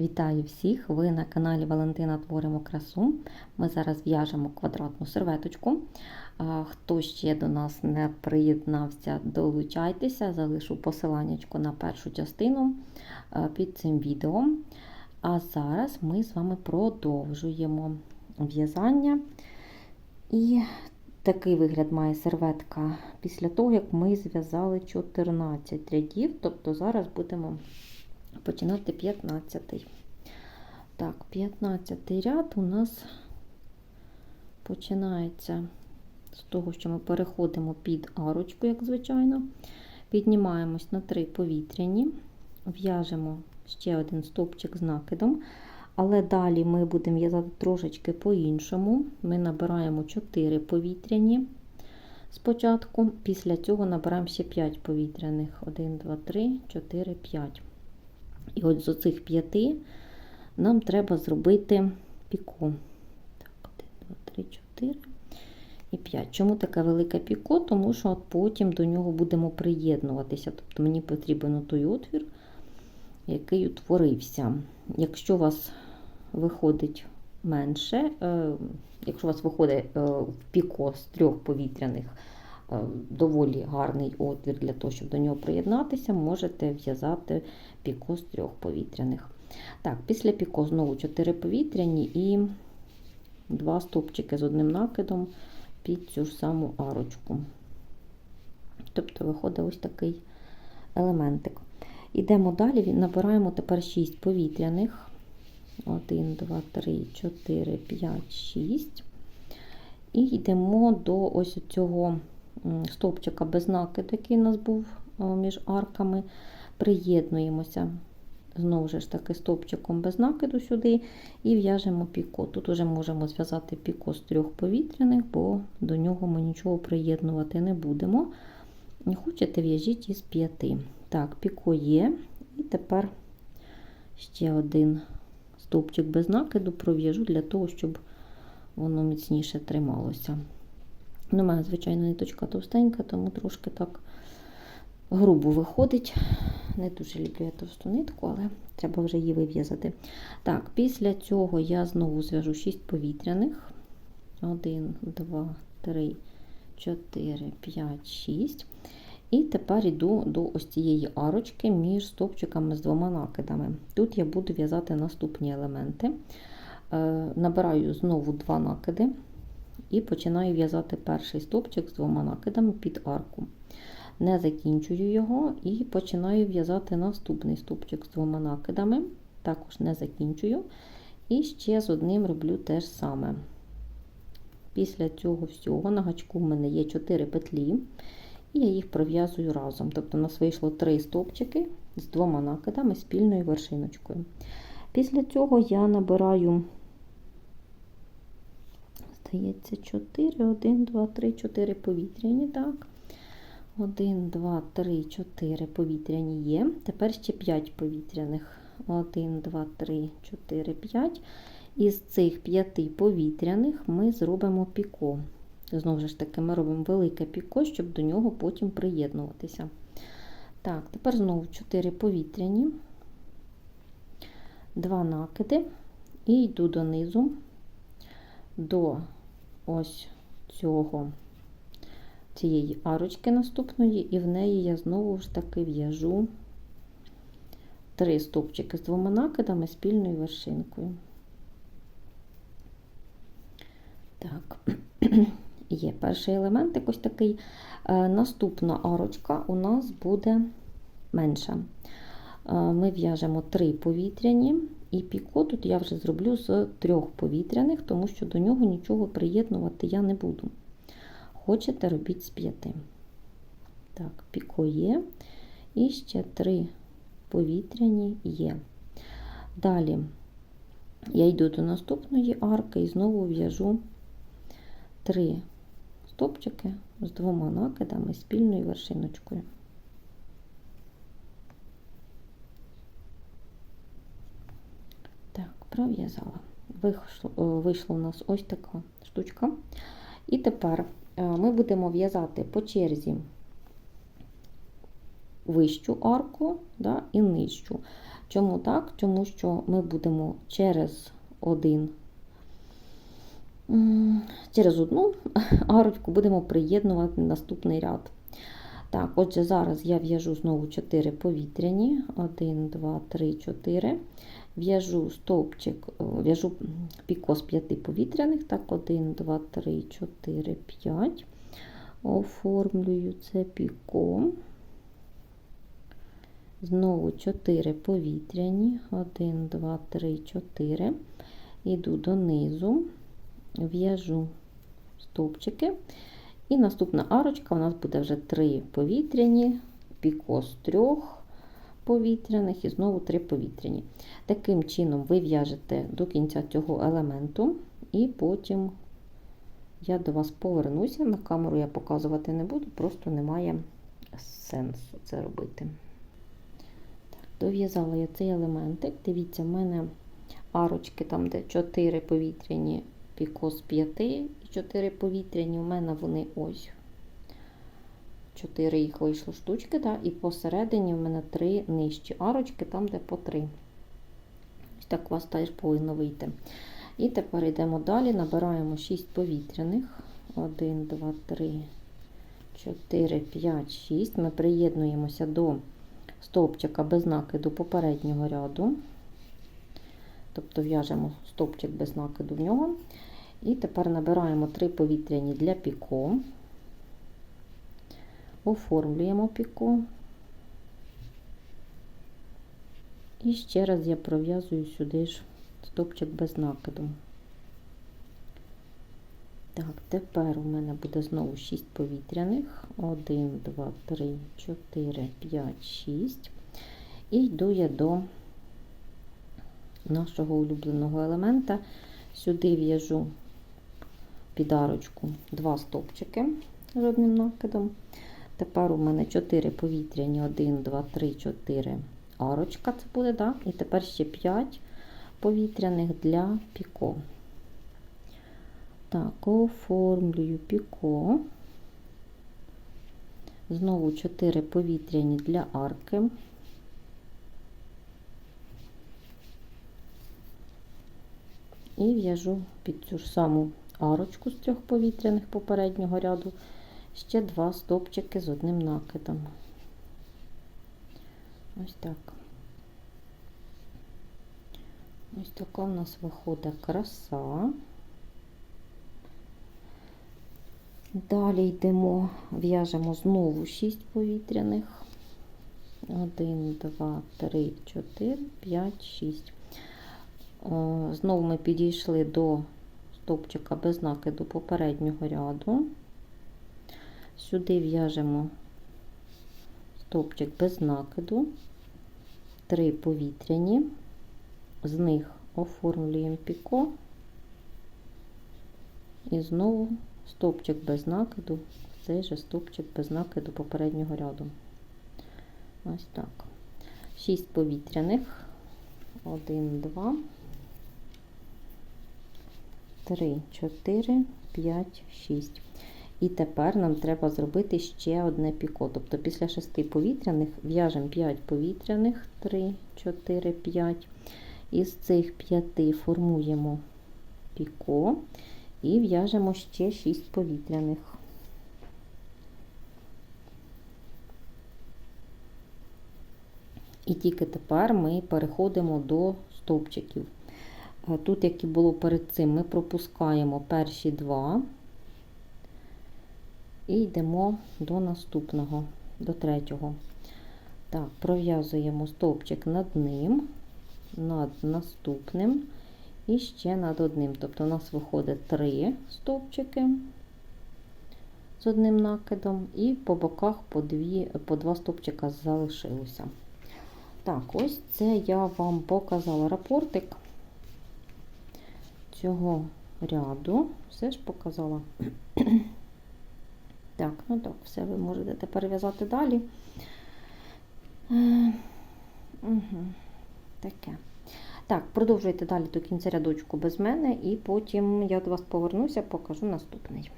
Вітаю всіх! Ви на каналі Валентина Творимо красу. Ми зараз в'яжемо квадратну серветочку. Хто ще до нас не приєднався, долучайтеся, залишу посиланнячко на першу частину під цим відео. А зараз ми з вами продовжуємо в'язання. І такий вигляд має серветка після того, як ми зв'язали 14 рядів, тобто зараз будемо починати 15. Так, 15 ряд у нас починається з того, що ми переходимо під арочку, як звичайно. Піднімаємось на 3 повітряні, в'яжемо ще один стовпчик з накидом. Але далі ми будемо в'язати трошечки по-іншому. Ми набираємо 4 повітряні спочатку, після цього набираємо ще 5 повітряних. 1, 2, 3, 4, 5. І от з оцих 5 нам треба зробити піко. Так, 1, 2, 3, 4 і 5. Чому таке велике піко? Тому що от потім до нього будемо приєднуватися. Тобто мені потрібен той отвір, який утворився. Якщо у вас виходить менше, е, якщо у вас виходить е, в піко з трьох повітряних е, доволі гарний отвір для того, щоб до нього приєднатися, можете в'язати піко з трьох повітряних. Так, після піко знову 4 повітряні і два стовпчики з одним накидом під цю ж саму арочку. Тобто виходить ось такий елементик. Ідемо далі, набираємо тепер 6 повітряних. 1, 2, 3, 4, 5, 6. І йдемо до ось цього стовпчика без накиду, який у нас був між арками. Приєднуємося знову ж таки стовпчиком без накиду сюди і в'яжемо піко. Тут вже можемо зв'язати піко з трьох повітряних, бо до нього ми нічого приєднувати не будемо. Хочете, в'яжіть із п'яти. Так, піко є. І тепер ще один стовпчик без накиду пров'яжу для того, щоб воно міцніше трималося. Ну, мене, звичайно, ниточка товстенька, тому трошки так грубо виходить. Не дуже люблю я товсту нитку, але треба вже її вив'язати. Так, після цього я знову зв'яжу 6 повітряних. 1, 2, 3, 4, 5, 6. І тепер йду до ось цієї арочки між стовпчиками з двома накидами. Тут я буду в'язати наступні елементи. Е, набираю знову два накиди і починаю в'язати перший стовпчик з двома накидами під арку. Не закінчую його і починаю в'язати наступний стовпчик з двома накидами, також не закінчую. І ще з одним роблю те ж саме. Після цього всього на гачку в мене є 4 петлі і я їх пров'язую разом. Тобто у нас вийшло три стовпчики з двома накидами спільною вершиночкою. Після цього я набираю, здається, 4, 1, 2, 3, 4 повітряні. так. 1, 2, 3, 4 повітряні є. Тепер ще 5 повітряних. 1, 2, 3, 4, 5. Із цих 5 повітряних ми зробимо піко. Знову ж таки, ми робимо велике піко, щоб до нього потім приєднуватися. Так, тепер знову 4 повітряні, 2 накиди, і йду донизу до ось цього, цієї арочки наступної, і в неї я знову ж таки в'яжу 3 стовпчики з двома накидами спільною вершинкою. Так. є перший елемент, ось такий. Е, наступна арочка у нас буде менша. Е, ми в'яжемо три повітряні, і піко тут я вже зроблю з трьох повітряних, тому що до нього нічого приєднувати я не буду. Хочете, робіть з п'яти. Так, піко є. І ще три повітряні є. Далі я йду до наступної арки і знову в'яжу три стопчики з двома накидами спільною вершиночкою. Так, пров'язала. Вийшло, вийшла у нас ось така штучка. І тепер е, ми будемо в'язати по черзі вищу арку да, і нижчу. Чому так? Тому що ми будемо через один, через одну арочку будемо приєднувати наступний ряд. Так, отже, зараз я в'яжу знову 4 повітряні. 1, 2, 3, 4. В'яжу стовпчик, в'яжу піко з 5 повітряних. Так, 1, 2, 3, 4, 5. Оформлюю це піко. Знову 4 повітряні. 1, 2, 3, 4. Іду донизу, в'яжу стовпчики. І наступна арочка у нас буде вже 3 повітряні, піко з 3 повітряних і знову 3 повітряні. Таким чином ви в'яжете до кінця цього елементу, і потім я до вас повернуся. На камеру я показувати не буду, просто немає сенсу це робити. Так, Дов'язала я цей елементик. Дивіться, в мене арочки, там, де 4 повітряні піко з 5 і 4 повітряні. У мене вони ось. 4 їх вийшло штучки, да? і посередині в мене 3 нижчі арочки, там, де по 3. Ось так у вас теж повинно вийти. І тепер йдемо далі, набираємо 6 повітряних. 1, 2, 3, 4, 5, 6. Ми приєднуємося до стовпчика без накиду попереднього ряду. Тобто в'яжемо стовпчик без накиду в нього. І тепер набираємо 3 повітряні для піко, оформлюємо піко. І ще раз я пров'язую сюди ж стовпчик без накиду. Так, тепер у мене буде знову 6 повітряних. 1, 2, 3, 4, 5, 6. І йду я до нашого улюбленого елемента. Сюди в'яжу під арочку 2 стовпчики з одним накидом. Тепер у мене 4 повітряні, 1, 2, 3, 4 арочка це буде, так? І тепер ще 5 повітряних для піко. Так, оформлюю піко. Знову 4 повітряні для арки. І в'яжу під цю ж саму арочку з трьох повітряних попереднього ряду ще два стовпчики з одним накидом. Ось так. Ось така у нас виходить краса. Далі йдемо, в'яжемо знову 6 повітряних. 1, 2, 3, 4, 5, 6. Знову ми підійшли до стовпчика без накиду попереднього ряду. Сюди в'яжемо стовпчик без накиду, 3 повітряні, з них оформлюємо піко і знову стовпчик без накиду, цей же стовпчик без накиду попереднього ряду. Ось так. 6 повітряних, 1, 2, 3, 4, 5, 6. І тепер нам треба зробити ще одне піко. Тобто після 6 повітряних в'яжемо 5 повітряних, 3, 4, 5. Із цих 5 формуємо піко і в'яжемо ще 6 повітряних. І тільки тепер ми переходимо до стовпчиків. Тут, як і було перед цим, ми пропускаємо перші два і йдемо до наступного, до третього. Так, пров'язуємо стовпчик над ним, над наступним і ще над одним. Тобто у нас виходить три стовпчики з одним накидом, і по боках по, дві, по два стовпчика залишилося. Так, ось це я вам показала рапортик цього ряду. Все ж показала. Так, ну так, все, ви можете тепер в'язати далі. Угу, Таке. Так, продовжуйте далі до кінця рядочку без мене, і потім я до вас повернуся, покажу наступний.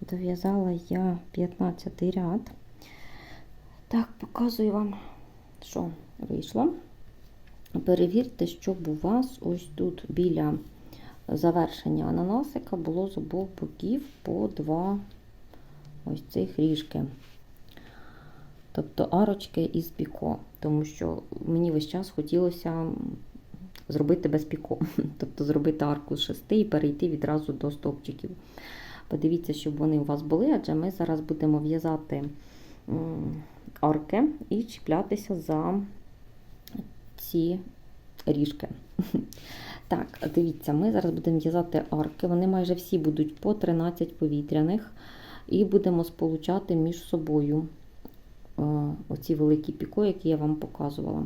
Дов'язала я 15 ряд. Так, показую вам що вийшло. Перевірте, щоб у вас ось тут біля завершення ананасика було з обох боків по два ось цих ріжки. Тобто арочки із піко, тому що мені весь час хотілося зробити без піко, тобто зробити арку з шести і перейти відразу до стовпчиків. Подивіться, щоб вони у вас були, адже ми зараз будемо в'язати арки і чіплятися за ці ріжки. Так, дивіться, ми зараз будемо в'язати арки. Вони майже всі будуть по 13 повітряних, і будемо сполучати між собою оці великі піко, які я вам показувала.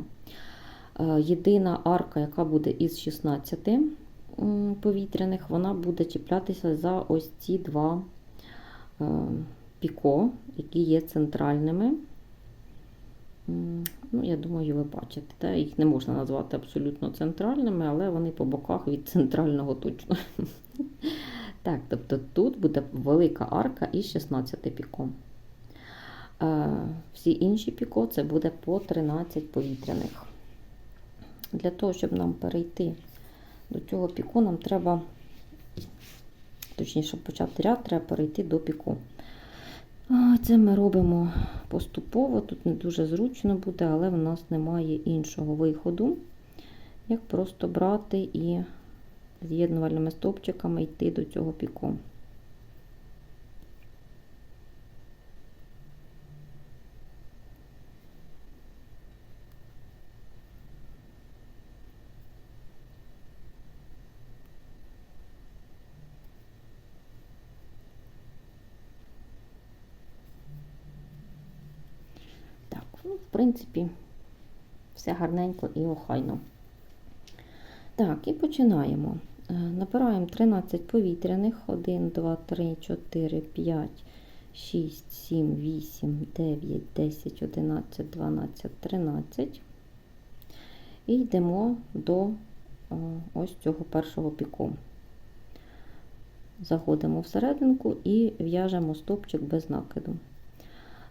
Єдина арка, яка буде із 16 повітряних, вона буде чіплятися за ось ці два піко, які є центральними. Ну, Я думаю, ви бачите. Та? Їх не можна назвати абсолютно центральними, але вони по боках від центрального точно. Так, тобто тут буде велика арка із 16 піком. Всі інші піко це буде по 13 повітряних. Для того, щоб нам перейти до цього піку, нам треба, точніше, щоб почати ряд, треба перейти до піку. Це ми робимо поступово, тут не дуже зручно буде, але в нас немає іншого виходу, як просто брати і з'єднувальними стовпчиками йти до цього піку. Ну, в принципі, все гарненько і охайно. Так, і починаємо. Е, набираємо 13 повітряних, 1, 2, 3, 4, 5, 6, 7, 8, 9, 10, 11, 12, 13. І йдемо до ось цього першого піку. Заходимо всерединку і в'яжемо стопчик без накиду.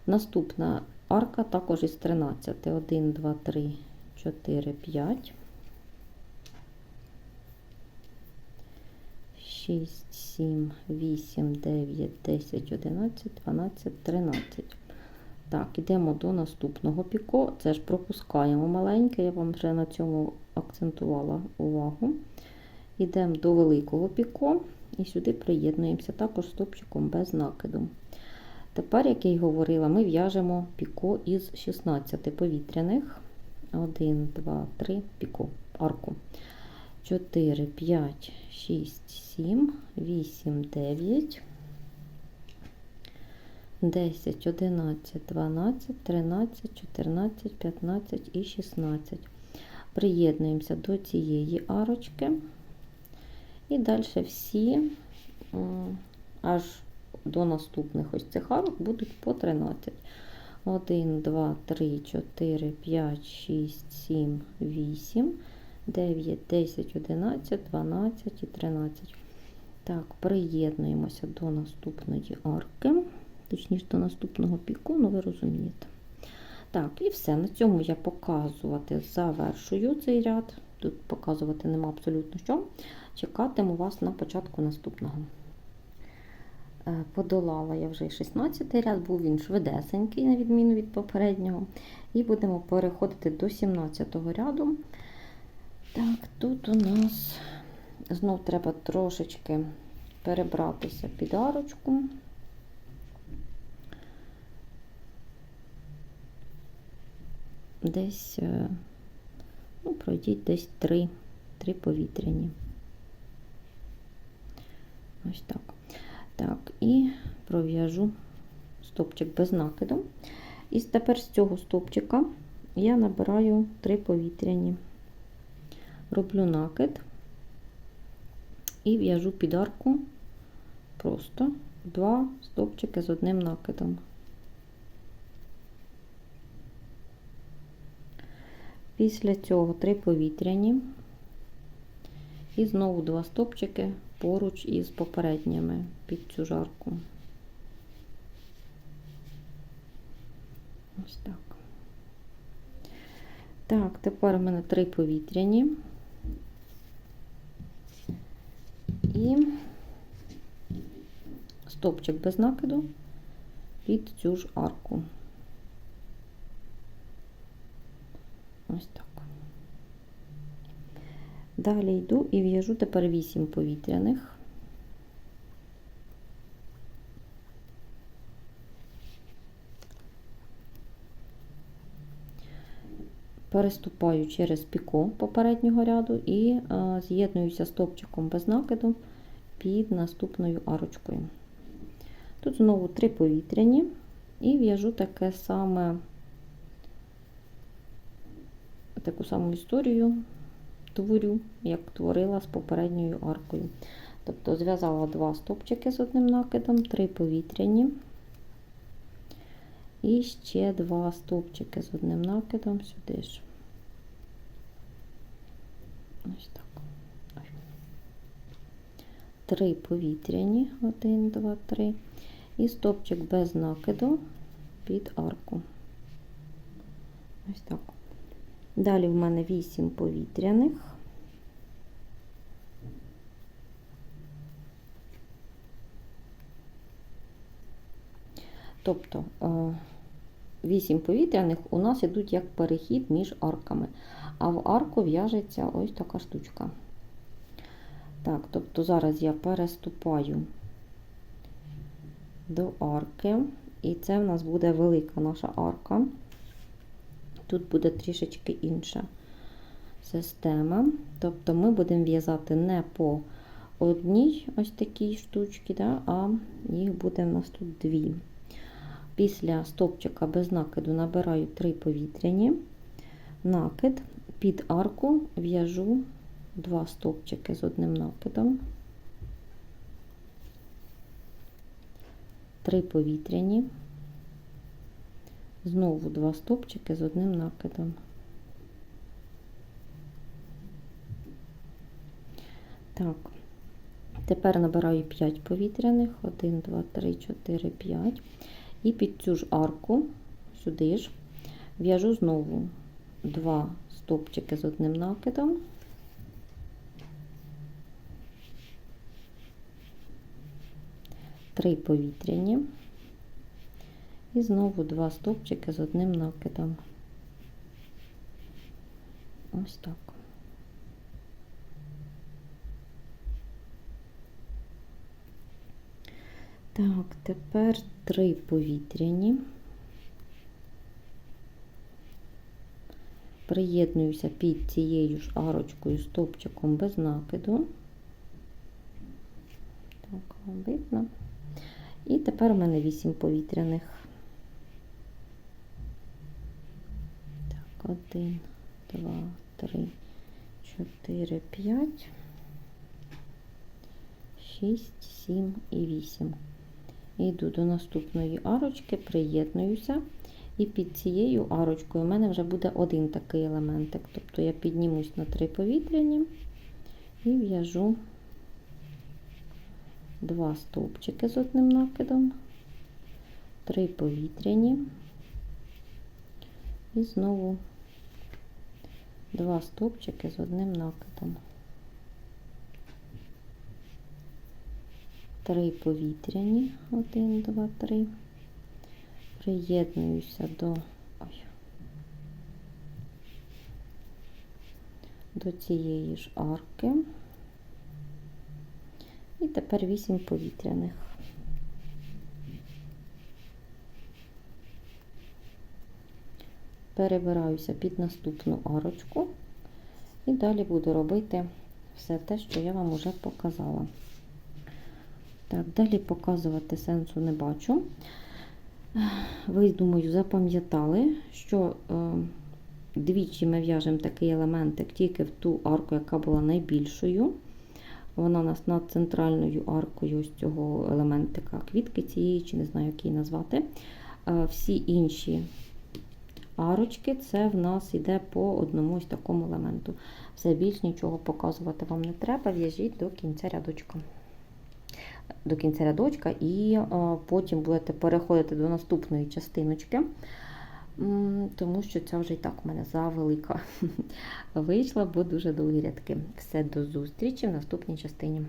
Наступна арка також із 13. 1, 2, 3, 4, 5. 6, 7, 8, 9, 10, 11, 12, 13. Так, йдемо до наступного піко. Це ж пропускаємо маленьке, я вам вже на цьому акцентувала увагу. Йдемо до великого піко і сюди приєднуємося також стопчиком без накиду. Тепер, як я й говорила, ми в'яжемо піко із 16 повітряних. 1, 2, 3 піко, арку. 4, 5, 6, 7, 8, 9, 10, 11, 12, 13, 14, 15 і 16. Приєднуємося до цієї арочки. І далі всі аж до наступних ось цих арок будуть по 13. 1, 2, 3, 4, 5, 6, 7, 8, 9, 10, 11, 12 і 13. Так, приєднуємося до наступної арки, точніше, до наступного піку, ну ви розумієте. Так, і все. На цьому я показувати завершую цей ряд. Тут показувати нема абсолютно що. Чекатиму вас на початку наступного. Е, подолала я вже 16 ряд, був він швидесенький, на відміну від попереднього. І будемо переходити до 17 ряду. Так, тут у нас знов треба трошечки перебратися під арочку. Десь, е, ну, пройдіть десь три, три повітряні. Ось так. Так, і пров'яжу стопчик без накиду. І тепер з цього стопчика я набираю три повітряні, роблю накид і в'яжу під арку просто два стопчики з одним накидом. Після цього три повітряні і знову два стопчики поруч із попередніми під цю жарку. Ось так. Так, тепер у мене три повітряні. І стопчик без накиду під цю ж арку. Ось так. Далі йду і в'яжу тепер 8 повітряних. Переступаю через піко попереднього ряду і е, з'єднуюся стопчиком без накиду під наступною арочкою. Тут знову три повітряні і в'яжу таке саме, таку саму історію творю, як творила з попередньою аркою. Тобто зв'язала два стопчики з одним накидом, три повітряні. І ще два стовпчики з одним накидом сюди ж. Ось так. Три повітряні, один, два, три. І стовпчик без накиду під арку. Ось так. Далі в мене 8 повітряних. Тобто 8 повітряних у нас йдуть як перехід між арками, а в арку в'яжеться ось така штучка. Так, тобто зараз я переступаю до арки, і це в нас буде велика наша арка. Тут буде трішечки інша система. Тобто ми будемо в'язати не по одній ось такій штучці, да, а їх буде в нас тут дві. Після стопчика без накиду набираю 3 повітряні, накид, під арку в'яжу 2 стопчики з одним накидом, 3 повітряні, знову 2 стопчики з одним накидом. Так, тепер набираю 5 повітряних, 1, 2, 3, 4, 5. І під цю ж арку, сюди ж, в'яжу знову два стопчики з одним накидом. Три повітряні. І знову два стопчики з одним накидом. Ось так. Так, тепер три повітряні. Приєднуюся під цією ж арочкою стопчиком без накиду. Так, видно. І тепер у мене 8 повітряних. Так, 1, 2, 3, 4, 5, 6, 7 і 8. Йду до наступної арочки, приєднуюся, і під цією арочкою у мене вже буде один такий елементик. Тобто я піднімусь на три повітряні і в'яжу два стовпчики з одним накидом, три повітряні, і знову два стовпчики з одним накидом. Три повітряні, один, два, три. Приєднуюся до ой, до цієї ж арки. І тепер вісім повітряних. Перебираюся під наступну арочку і далі буду робити все те, що я вам вже показала. Так, далі показувати сенсу не бачу. Ви, думаю, запам'ятали, що е, двічі ми в'яжемо такий елементик тільки в ту арку, яка була найбільшою. Вона у нас над центральною аркою ось цього елементика квітки цієї, чи не знаю, як її назвати. Е, всі інші арочки це в нас йде по одному ось такому елементу. Все більш нічого показувати вам не треба, в'яжіть до кінця рядочка до кінця рядочка, і потім будете переходити до наступної частиночки. тому що ця вже і так в мене завелика вийшла, бо дуже довгі рядки. Все до зустрічі в наступній частині.